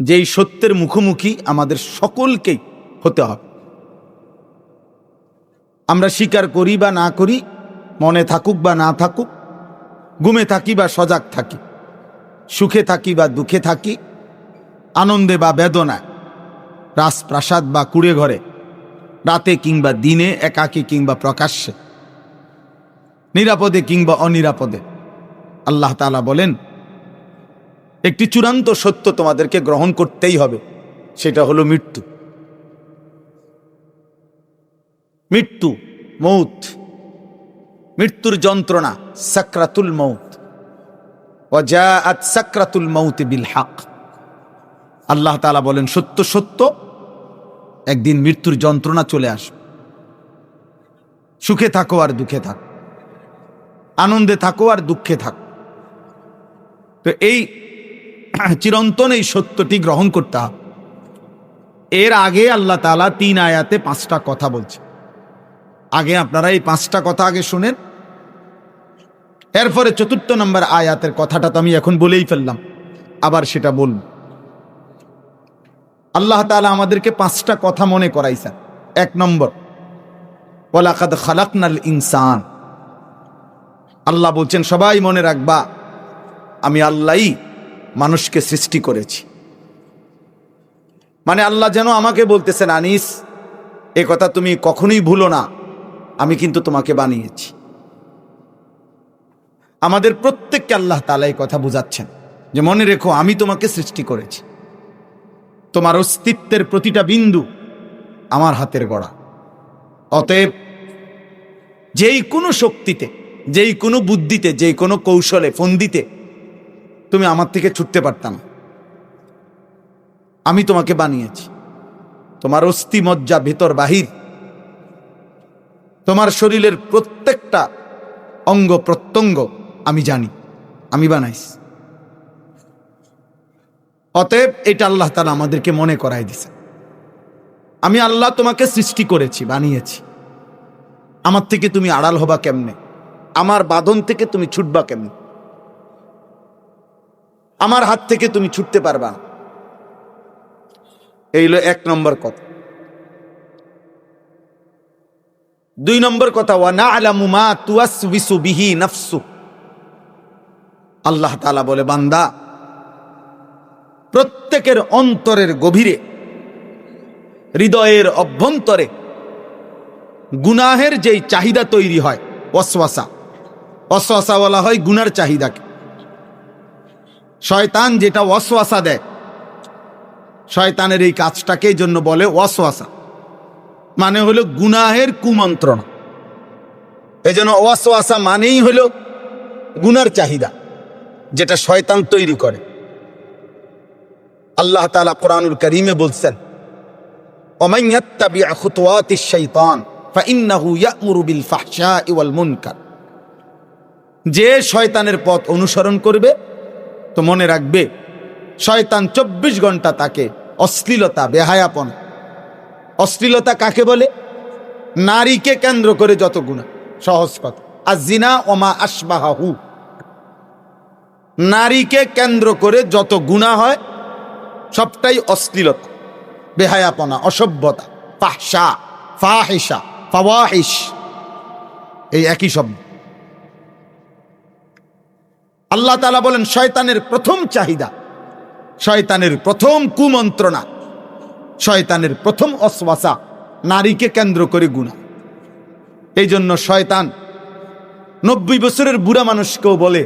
যেই সত্যের মুখোমুখি আমাদের সকলকেই হতে হবে। আমরা স্বীকার করি বা না করি, মনে থাকুক বা না থাকুক, ঘুমে থাকি বা সজাগ থাকি, সুখে থাকি বা দুঃখে থাকি, আনন্দে বা বেদনায়, রাজপ্রাসাদ বা কুড়ে ঘরে, রাতে কিংবা দিনে, একাকী কিংবা প্রকাশ্যে, নিরাপদে কিংবা অনিরাপদে, আল্লাহ তালা বলেন একটি চূড়ান্ত সত্য তোমাদেরকে গ্রহণ করতেই হবে, সেটা হলো মৃত্যু। মৃত্যু, মৌত। মৃত্যুর যন্ত্রণা, সাকরাতুল মৌত। ওয়াজাআত সাকরাতুল মৌত বিল হাক। আল্লাহ তাআলা বলেন, সত্য সত্য, একদিন মৃত্যুর যন্ত্রণা চলে আসবে। সুখে থাকো আর দুঃখে থাকো। আনন্দে থাকো আর দুঃখে থাকো। তো এই চিরন্তন এই সত্যটি গ্রহণ করতে। হবে এর আগে আল্লাহ তাআলা তিন আয়াতে পাঁচটা কথা বলছে আগে আপনারা এই পাঁচটা কথা আগে শুনেন। এরপরে চতুর্থ নম্বর আয়াতের কথাটা তো আমি এখন বলেই ফেললাম। আবার সেটা বলব। আল্লাহ তাআলা আমাদেরকে পাঁচটা কথা মনে করাইছেন। এক নম্বর ওলাকাদ খালাকনাল ইনসান। আল্লাহ বলছেন, সবাই মনে রাখবা, আমি আল্লাহই মানুষকে সৃষ্টি করেছি। মানে আল্লাহ যেন আমাকে বলতেছেন, আনিস, এ কথা তুমি কখনোই ভুলো না, আমি কিন্তু তোমাকে বানিয়েছি। আমাদের প্রত্যেককে আল্লাহ তালা এই কথা বুঝাচ্ছেন যে, মনে রেখো, আমি তোমাকে সৃষ্টি করেছি। তোমার অস্তিত্বের প্রতিটা বিন্দু আমার হাতের গড়া। অতএব যেই কোনো শক্তিতে, যেই কোনো বুদ্ধিতে, যেই কোনো কৌশলে, ফন্দিতে তুমি আমার থেকে ছুটতে পারতাম। আমি তোমাকে বানিয়েছি। তোমার অস্থি মজ্জা ভেতর বাহির। তোমার শরীরের প্রত্যেকটা অঙ্গ প্রত্যঙ্গ আমি জানি, আমি বানাইছি। অতএব এটা আল্লাহ তালা আমাদেরকে মনে করাই দিছে আমি আল্লাহ তোমাকে সৃষ্টি করেছি, বানিয়েছি। আমার থেকে তুমি আড়াল হবা কেমনে? আমার বাঁধন থেকে তুমি ছুটবা কেমনে? আমার হাত থেকে তুমি ছুটতে পারবা। এই হলো এক নম্বর কথা। দুই নম্বর কথা, ওয়া না আলামু মা তুয়াসবিসু বিহি নাফসু। আল্লাহ তাআলা বলে, বান্দা, প্রত্যেকের অন্তরের গভীরে, হৃদয়ের অভ্যন্তরে গুনাহের যেই চাহিদা তৈরি হয় অশ্বাসা অশ্বাসা বলা হয় গুনার চাহিদাকে। শয়তান যেটা ওয়াসওয়াসা দেয়। শয়তানের এই কাজটাকে জন্য বলে ওয়াসওয়াসা। মানে হলো গুনাহের কুমন্ত্রণা। জন্য ওয়াসওয়াসা মানেই হলো গুনার চাহিদা, যেটা শয়তান তৈরি করে। আল্লাহ তালা কোরআনুল করিমে বলছেন যে শয়তানের পথ অনুসরণ করবে তো মনে রাখবে। শয়তান চব্বিশ ঘণ্টা তাকে অশ্লীলতা, বেহায়াপন। অশ্লীলতা কাকে বলে? নারীকে কেন্দ্র করে যত গুণা, সহজ কথা। আর জিনা ওমা আসবাহু নারীকে কেন্দ্র করে যত গুণা হয়, সবটাই অশ্লীলতা, বেহায়াপনা, অসভ্যতা ফাহসা ফাহিসা ফাওয়াহিস এই একই শব্দ। আল্লাহ তালা বলেন, শয়তানের প্রথম চাহিদা, শয়তানের প্রথম কুমন্ত্রণা, শয়তানের প্রথম অশ্বাসা, নারীকে কেন্দ্র করে গুণা। এই জন্য শয়তান নব্বই বছরের বুড়া মানুষকেও বলে,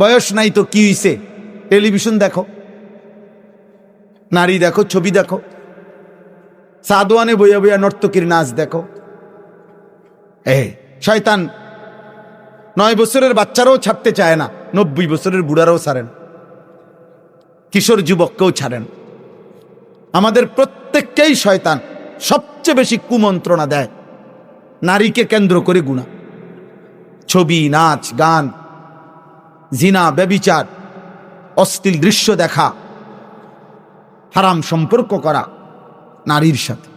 বয়স নাই তো কি হইছে? টেলিভিশন দেখো, নারী দেখো, ছবি দেখো সাদোয়ানে বইয়া বইয়া নর্তকীর নাচ দেখো। এ শয়তান নয় বছরের বাচ্চারাও ছাড়তে চায় না, নব্বই বছরের বুড়ারাও ছাড়েন। কিশোর যুবককেও ছাড়েন। আমাদের প্রত্যেককেই শয়তান সবচেয়ে বেশি কুমন্ত্রণা দেয়, নারীকে কেন্দ্র করে গুণা। ছবি, নাচ, গান, জিনা, ব্যবিচার, অশ্লীল দৃশ্য দেখা, হারাম সম্পর্ক করা নারীর সাথে।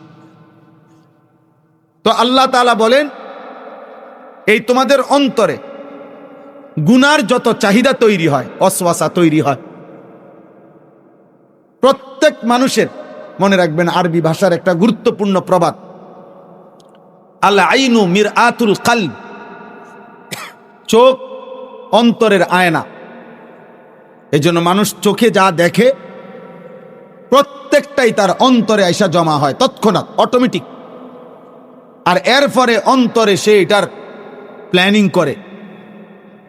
তো আল্লাহ তালা বলেন এই তোমাদের অন্তরে গুনার যত চাহিদা তৈরি হয়, অশ্বাসা তৈরি হয়, প্রত্যেক মানুষের মনে রাখবেন আরবি ভাষার একটা গুরুত্বপূর্ণ প্রবাদ। আল আইনু মির আতুল কাল চোখ অন্তরের আয়না। এই জন্য মানুষ চোখে যা দেখে, প্রত্যেকটাই তার অন্তরে আইসা জমা হয়, তৎক্ষণাৎ অটোমেটিক আর এর পরে অন্তরে সে এটার প্ল্যানিং করে।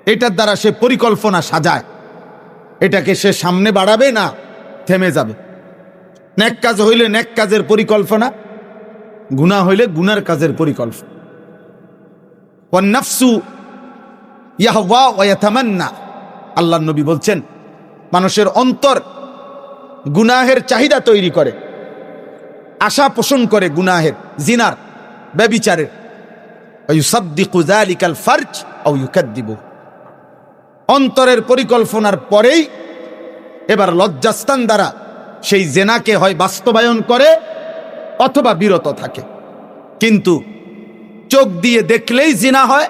এটার দ্বারা সে পরিকল্পনা সাজায়। এটাকে সে সামনে বাড়াবে না, থেমে যাবে। ন্যাক কাজ হইলে ন্যাক কাজের পরিকল্পনা গুণা হইলে গুনার কাজের পরিকল্পনা। আল্লাহ নবী বলছেন, মানুষের অন্তর গুনাহের চাহিদা তৈরি করে। আশা পোষণ করে গুনাহের, জিনার, ব্যবিচারের। অন্তরের পরিকল্পনার পরেই এবার লজ্জাস্থান দ্বারা সেই জেনাকে হয় বাস্তবায়ন করে অথবা বিরত থাকে। কিন্তু চোখ দিয়ে দেখলেই জেনা হয়,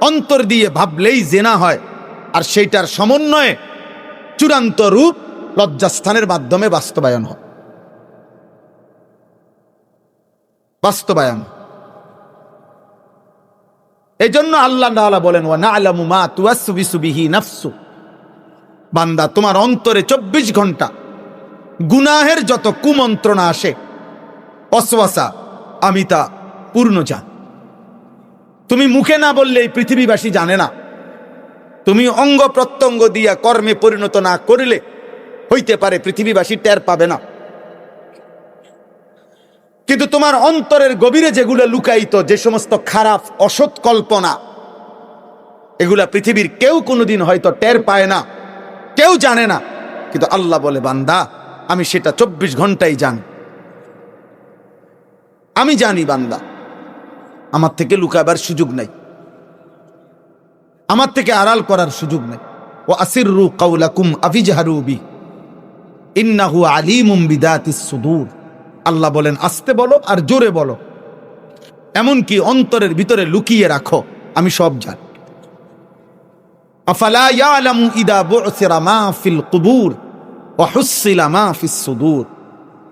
অন্তর দিয়ে ভাবলেই জেনা হয়, আর সেইটার সমন্বয়ে চূড়ান্ত রূপ লজ্জাস্থানের মাধ্যমে বাস্তবায়ন হয়। বাস্তবায়ন। এই জন্য আল্লাহ তাআলা বলেন, ওয়া না'লামু মা তুওয়াসবিসু বিহি নাফসু। বান্দা, তোমার অন্তরে চব্বিশ ঘণ্টা গুনাহের যত কুমন্ত্রণা আসে অসওয়াসা আমি তা পূর্ণ জান তুমি মুখে না বললে এই পৃথিবীবাসী জানে না। তুমি অঙ্গ প্রত্যঙ্গ দিয়া কর্মে পরিণত না করিলে হইতে পারে পৃথিবীবাসী টের পাবে না। কিন্তু তোমার অন্তরের গভীরে যেগুলো লুকায়িত, যে সমস্ত খারাপ, অসৎ কল্পনা, এগুলা পৃথিবীর কেউ কোনোদিন হয়তো টের পায় না, কেউ জানে না। কিন্তু আল্লাহ বলে, বান্দা, আমি সেটা চব্বিশ ঘন্টাই জানি। আমি জানি, বান্দা, আমার থেকে লুকাবার সুযোগ নাই। আমার থেকে আড়াল করার সুযোগ নেই। ও আসিররু কাউলাকুম আফিজাহারু বি, ইন্নাহু আলিমুম বিদাতিস সুদূর। আল্লাহ বলেন, আস্তে বলো আর জোরে বলো। এমনকি অন্তরের ভিতরে লুকিয়ে রাখো, আমি সব জানি।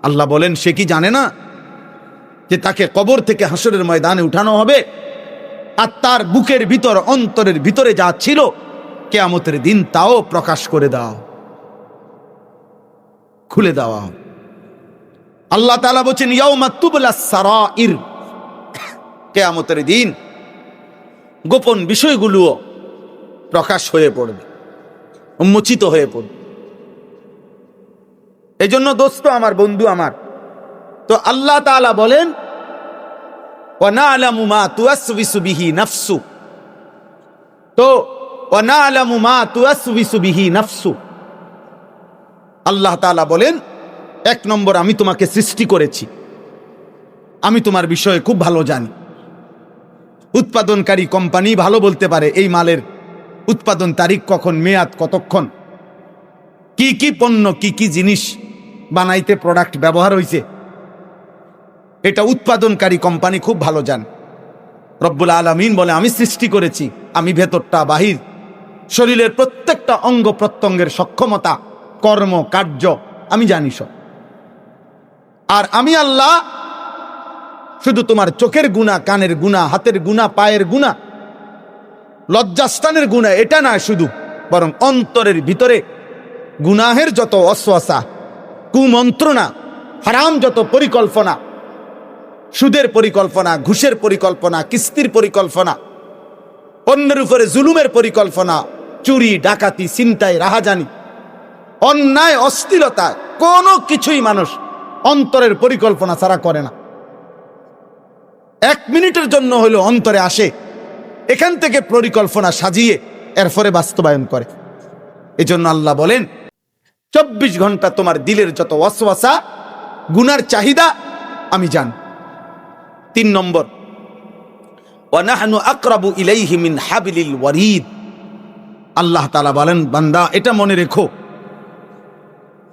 আল্লাহ বলেন, সে কি জানে না যে তাকে কবর থেকে হাসরের ময়দানে উঠানো হবে? আর তার বুকের ভিতর, অন্তরের ভিতরে যা ছিল, কেয়ামতের দিন তাও প্রকাশ করে দাও। খুলে দেওয়া হবে আল্লাহ তালা বলছেন কেয়ামতের দিন গোপন বিষয়গুলোও প্রকাশ হয়ে পড়বে, উন্মোচিত হয়ে পড়বে। এই জন্য দোস্ত আমার, বন্ধু আমার, তো আল্লাহ তাআলা বলেন আল্লাহ বলেন এক নম্বর, আমি তোমাকে সৃষ্টি করেছি। আমি তোমার বিষয়ে খুব ভালো জানি। উৎপাদনকারী কোম্পানি ভালো বলতে পারে এই মালের উৎপাদন তারিখ কখন, মেয়াদ কতক্ষণ। কি কি পণ্য, কি কি জিনিস বানাইতে প্রোডাক্ট ব্যবহার হয়েছে এটা উৎপাদনকারী কোম্পানি খুব ভালো জান। রব্বুল আলমিন বলে, আমি সৃষ্টি করেছি, আমি ভেতরটা, বাহির, শরীরের প্রত্যেকটা অঙ্গ প্রত্যঙ্গের সক্ষমতা, কর্ম, কার্য, আমি জানি সব। আর আমি আল্লাহ শুধু তোমার চোখের গুণা, কানের গুণা, হাতের গুণা, পায়ের গুণা, লজ্জাস্থানের গুণা, এটা না শুধু, বরং অন্তরের ভিতরে গুনাহের যত অশ্বাসা, কুমন্ত্রণা, হারাম যত পরিকল্পনা, সুদের পরিকল্পনা, ঘুষের পরিকল্পনা, কিস্তির পরিকল্পনা অন্যের উপরে জুলুমের পরিকল্পনা, চুরি, ডাকাতি চিন্তায় রাহাজানি, অন্যায় অস্থিরতা কোনো কিছুই মানুষ অন্তরের পরিকল্পনা ছাড়া করে না। এক মিনিটের জন্য হলো অন্তরে আসে, এখান থেকে পরিকল্পনা সাজিয়ে এরপরে বাস্তবায়ন করে। এজন্য আল্লাহ বলেন, চব্বিশ ঘণ্টা তোমার দিলের যত অসওয়াসা গুনার চাহিদা, আমি জান। তিন নম্বর, ওয়ানাহনু আকরাবু ইলাইহি মিন হাবিলিল ওয়ারিদ। আল্লাহ তাআলা বলেন, বান্দা, এটা মনে রেখো।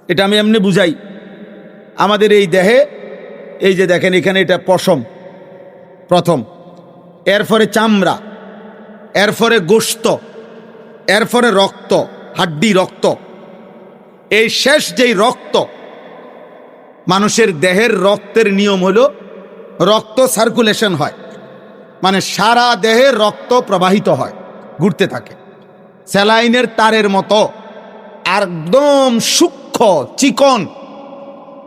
এটা আমি এমনি বুঝাই। আমাদের এই দেহে, এই যে দেখেন এখানে এটা পশম, প্রথম। এরপরে চামড়া, এরপরে গোস্ত, এরপরে রক্ত, হাড্ডি রক্ত। এই শেষ যেই রক্ত, মানুষের দেহের রক্তের নিয়ম হলো রক্ত সার্কুলেশন হয়। মানে সারা দেহে রক্ত প্রবাহিত হয়, ঘুরতে থাকে। স্যালাইনের তারের মতো, একদম সূক্ষ্ম, চিকন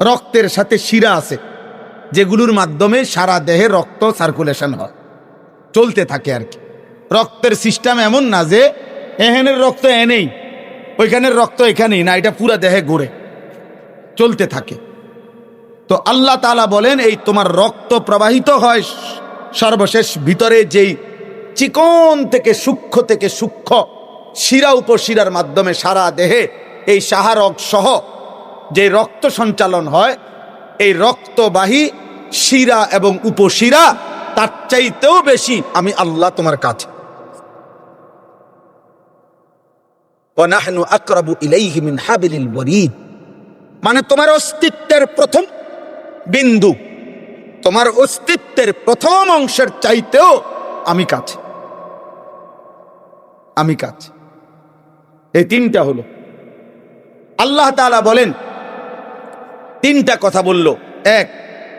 রক্তের সাথে শিরা আছে, যেগুলোর মাধ্যমে সারা দেহে রক্ত সার্কুলেশন হয়। চলতে থাকে আর কি। রক্তের সিস্টেম এমন না যে এহেনের রক্ত এনেই, ওইখানের রক্ত এখানেই, না, এটা পুরা দেহে ঘুরে। চলতে থাকে। তো আল্লাহ তালা বলেন, এই তোমার রক্ত প্রবাহিত হয় সর্বশেষ ভিতরে যেই চিকন থেকে সূক্ষ্ম থেকে সূক্ষ্ম শিরা উপশিরার মাধ্যমে সারা দেহে এই সাহারক সহ যে রক্ত সঞ্চালন হয়, এই রক্তবাহী শিরা এবং উপশিরা তার চাইতেও বেশি আমি আল্লাহ তোমার কাছে। মানে তোমার অস্তিত্বের প্রথম বিন্দু, তোমার অস্তিত্বের প্রথম অংশের চাইতেও আমি কাছে। আমি কাছে। এই তিনটা হলো। আল্লাহ তালা বলেন তিনটা কথা বলল। এক,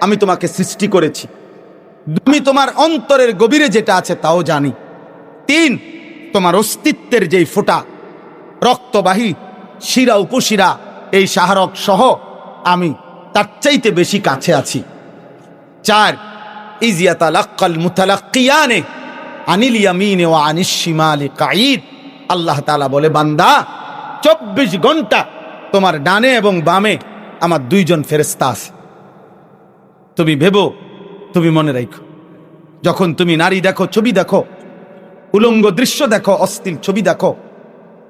আমি তোমাকে সৃষ্টি করেছি। তুমি তোমার অন্তরের গভীরে যেটা আছে তাও জানি। তিন, তোমার অস্তিত্বের যেই ফোটা, রক্তবাহী, শিরা উপশিরা, এই সাহারক সহ আমি তার চাইতে বেশি কাছে আছি। চার, ইজিয়াতা লাক্কাল মুতালাক্কিয়ানে আনিল ও আনিস কাঈদ। আল্লাহ তাআলা বলে, বান্দা, চব্বিশ ঘণ্টা তোমার ডানে এবং বামে আমার দুইজন ফেরেস্তা আছে। তুমি ভেবো, তুমি মনে রাখো যখন তুমি নারী দেখো, ছবি দেখো, উলঙ্গ দৃশ্য দেখো, অস্থির ছবি দেখো,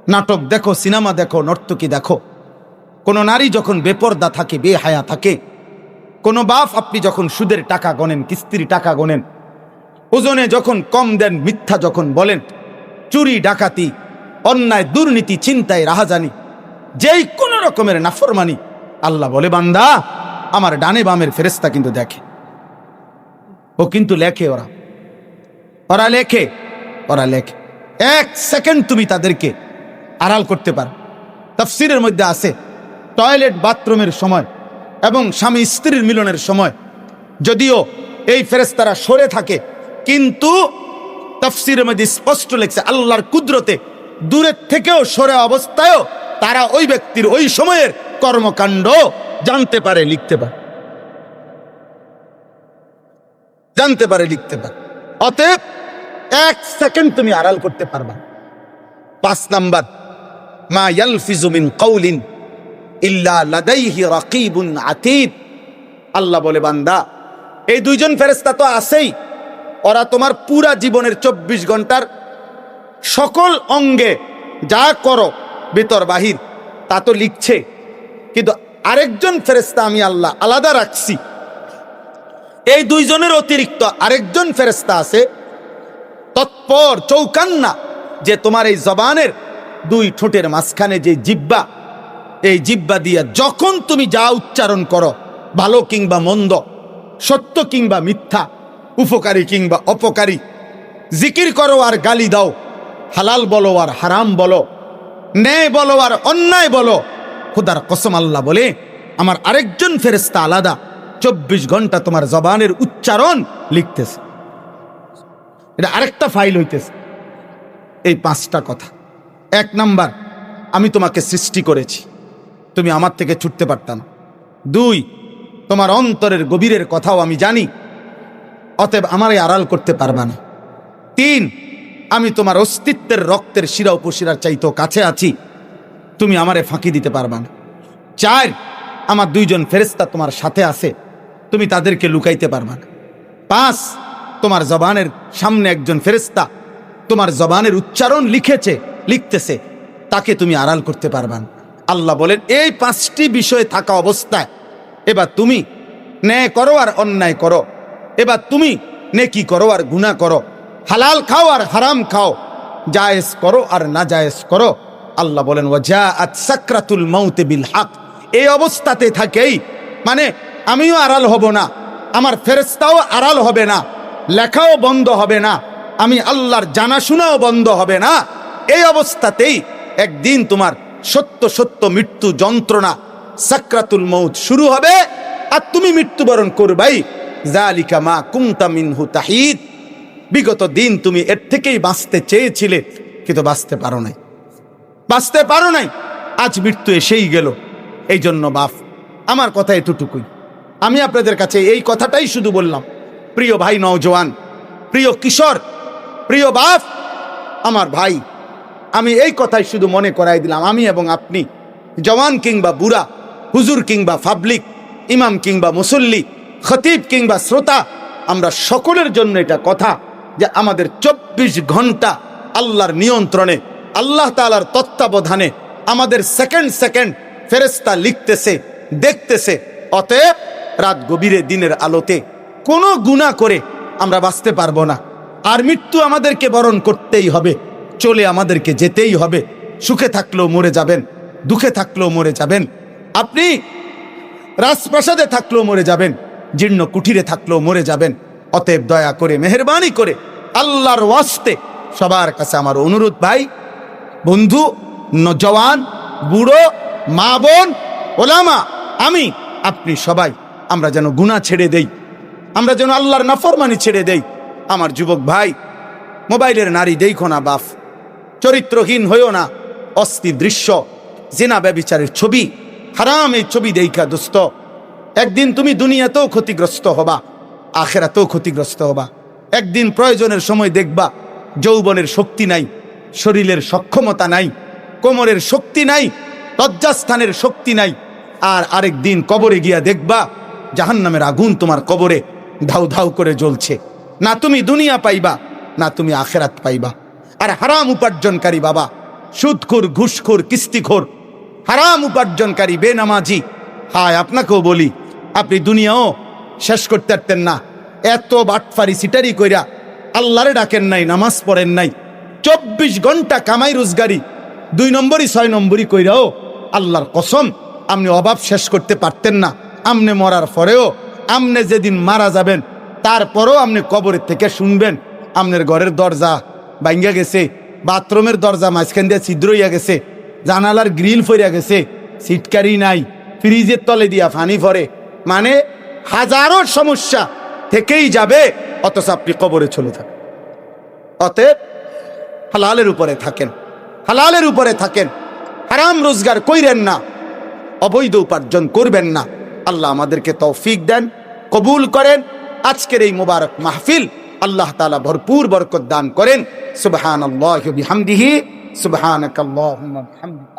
নাটক দেখো, সিনেমা দেখো, নর্তকী দেখো, কোনো নারী যখন বেপর্দা থাকে, বেহায়া থাকে, কোনো বাপ আপনি যখন সুদের টাকা গনেন কিস্তির টাকা গনেন ওজনে যখন কম দেন, মিথ্যা যখন বলেন, চুরি, ডাকাতি, অন্যায়, দুর্নীতি চিন্তায় রাহাজানি, যেই কোনো রকমের নাফরমানি আল্লাহ বলে, বান্দা, আমার ডানে বামের ফেরেস্তা কিন্তু দেখে। ও কিন্তু লেখে ওরা। ওরা লেখে ওরা লেখে। এক সেকেন্ড তুমি তাদেরকে আড়াল করতে পারো। তফসিরের মধ্যে আছে, টয়লেট বাথরুমের সময় এবং স্বামী স্ত্রীর মিলনের সময়। যদিও এই ফেরেস্তারা সরে থাকে, কিন্তু তফসিরের মধ্যে স্পষ্ট লেখছে, আল্লাহর কুদরতে দূরের থেকেও সরে অবস্থায়ও তারা ওই ব্যক্তির ওই সময়ের কর্মকাণ্ড জানতে পারে, লিখতে পারে। জানতে পারে, লিখতে পারে। অতএব এক সেকেন্ড তুমি আড়াল করতে পারবা। পাঁচ নাম্বার, মা কওলিন ইল্লা লাদাইহি আতীদ আল্লাহ বলে, বান্দা, এই দুইজন ফেরেশতা তো আছেই। ওরা তোমার পুরা জীবনের চব্বিশ ঘণ্টার সকল অঙ্গে যা করো, ভিতর বাহির, তা তো লিখছে। কিন্তু আরেকজন ফেরেস্তা আমি আল্লাহ আলাদা রাখছি। এই দুইজনের অতিরিক্ত আরেকজন ফেরেস্তা আছে। তৎপর চৌকান্না, যে তোমার এই জবানের দুই ঠোঁটের মাঝখানে যে জিব্বা, এই জিব্বা দিয়া যখন তুমি যা উচ্চারণ করো, ভালো কিংবা মন্দ, সত্য কিংবা মিথ্যা, উপকারী কিংবা অপকারী, জিকির করো আর গালি দাও, হালাল বলো আর হারাম বলো, ন্যায় বলো আর অন্যায় বলো খুদার কসম আল্লাহ বলে, আমার আরেকজন ফেরেস্তা আলাদা, চব্বিশ ঘণ্টা তোমার জবানের উচ্চারণ লিখতেছে। এটা আরেকটা ফাইল হইতেছে। এই পাঁচটা কথা। এক নাম্বার, আমি তোমাকে সৃষ্টি করেছি। তুমি আমার থেকে ছুটতে পারতাম দুই, তোমার অন্তরের গভীরের কথাও আমি জানি। অতএব আমারই আড়াল করতে পারবা না। তিন, আমি তোমার অস্তিত্বের রক্তের শিরা উপশিরার চাইতেও কাছে আছি। তুমি আমারে ফাঁকি দিতে পারবা না। চার, আমার দুইজন ফেরেস্তা তোমার সাথে আছে, তুমি তাদেরকে লুকাইতে পারবা না। পাঁচ, তোমার জবানের সামনে একজন ফেরেস্তা তোমার জবানের উচ্চারণ লিখেছে, লিখতেছে, তাকে তুমি আড়াল করতে পারবা না। আল্লাহ বলেন, এই পাঁচটি বিষয়ে থাকা অবস্থায়, এবার তুমি ন্যায় করো আর অন্যায় করো। এবার তুমি নেকি করো আর গুণা করো। হালাল খাও আর হারাম খাও। জায়েজ করো আর না জায়েজ করো। আল্লাহ বলেন সাকরাতুল বিল হক এই অবস্থাতে থাকেই। মানে আমিও আড়াল হব না, আমার ফেরেস্তাও আড়াল হবে না, লেখাও বন্ধ হবে না, আমি আল্লাহর জানাশোনাও বন্ধ হবে না। এই অবস্থাতেই একদিন তোমার সত্য সত্য মৃত্যু যন্ত্রণা, সাকরাতুল মৌত শুরু হবে, আর তুমি মৃত্যুবরণ করবাই। জালিকা মা কুমতা মিনহু তাহিদ। বিগত দিন তুমি এর থেকেই বাঁচতে চেয়েছিলে, কিন্তু বাঁচতে পারো নাই। বাঁচতে পারো নাই। আজ মৃত্যু এসেই গেল। এই জন্য বাপ আমার কথা এতটুকুই। আমি আপনাদের কাছে এই কথাটাই শুধু বললাম। প্রিয় ভাই নওজোয়ান, প্রিয় কিশোর, প্রিয় বাপ, আমার ভাই, আমি এই কথাই শুধু মনে করাই দিলাম। আমি এবং আপনি, জওয়ান কিংবা বুড়া, হুজুর কিংবা পাবলিক, ইমাম কিংবা মুসল্লি, খতিব কিংবা শ্রোতা, আমরা সকলের জন্য এটা কথা যে আমাদের চব্বিশ ঘণ্টা আল্লাহর নিয়ন্ত্রণে আল্লাহ তালার তত্ত্বাবধানে আমাদের সেকেন্ড সেকেন্ড ফেরেস্তা লিখতেছে, দেখতেছে। অতএব রাত গভীরে দিনের আলোতে কোনো গুণা করে আমরা বাঁচতে পারব না। আর মৃত্যু আমাদেরকে বরণ করতেই হবে, চলে আমাদেরকে যেতেই হবে। সুখে থাকলেও মরে যাবেন, দুঃখে থাকলেও মরে যাবেন। আপনি রাজপ্রাসাদে থাকলেও মরে যাবেন, জীর্ণ কুঠিরে থাকলেও মরে যাবেন। অতএব দয়া করে, মেহরবানি করে আল্লাহর ওয়াস্তে সবার কাছে আমার অনুরোধ ভাই বন্ধু জওয়ান, বুড়ো, মা বোন, ওলামা, আমি, আপনি সবাই, আমরা যেন গুণা ছেড়ে দেই, আমরা যেন আল্লাহর নাফরমানি ছেড়ে দেই। আমার যুবক ভাই, মোবাইলের নারী দেখো না বাফ চরিত্রহীন হইও না অস্থির দৃশ্য, জেনা ব্যবিচারের ছবি, হারাম এই ছবি দেখা দোস্ত। একদিন তুমি দুনিয়াতেও ক্ষতিগ্রস্ত হবা, আখেরাতেও ক্ষতিগ্রস্ত হবা। একদিন প্রয়োজনের সময় দেখবা, যৌবনের শক্তি নাই শরীরের সক্ষমতা নাই, কোমরের শক্তি নাই, লজ্জাস্থানের শক্তি নাই। আর আরেক দিন কবরে গিয়া দেখবা, জাহান্নামের আগুন তোমার কবরে ধাউ ধাউ করে জ্বলছে। না তুমি দুনিয়া পাইবা, না তুমি আখেরাত পাইবা। আর হারাম উপার্জনকারী বাবা, সুদখোর, ঘুষখোর, কিস্তিখোর, হারাম উপার্জনকারী, বেনামাজি। হায়, আপনাকেও বলি, আপনি দুনিয়াও শেষ করতে পারতেন না। এত বাটফারি সিটারি কইরা আল্লাহরে ডাকেন নাই, নামাজ পড়েন নাই। চব্বিশ ঘণ্টা কামাই রোজগারি। দুই নম্বরই, ছয় নম্বরই কইরাও আল্লাহর কসম আপনি অভাব শেষ করতে পারতেন না, আমনে মরার পরেও, আমনে যেদিন মারা যাবেন, তারপরও আপনি কবরের থেকে শুনবেন আপনার ঘরের দরজা ভাঙ্গা গেছে, বাথরুমের দরজা মাঝখান দিয়ে ছিদ্র হইয়া গেছে, জানালার গ্রিল ফইরা গেছে সিটকারি নাই, ফ্রিজের তলে দিয়া ফানি ফরে মানে হাজারো সমস্যা থেকেই যাবে, অথচ আপনি কবরে চলে থাকেন। অতএব হালালের উপরে থাকেন। হালালের উপরে থাকেন। হারাম রোজগার কইরেন না। অবৈধ উপার্জন করবেন না। আল্লাহ আমাদেরকে তৌফিক দেন, কবুল করেন। আজকের এই মুবারক মাহফিল আল্লাহ তাআলা ভরপুর বরকত দান করেন। সুবহানাল্লাহি ওয়া বিহামদিহি। বিহামদিক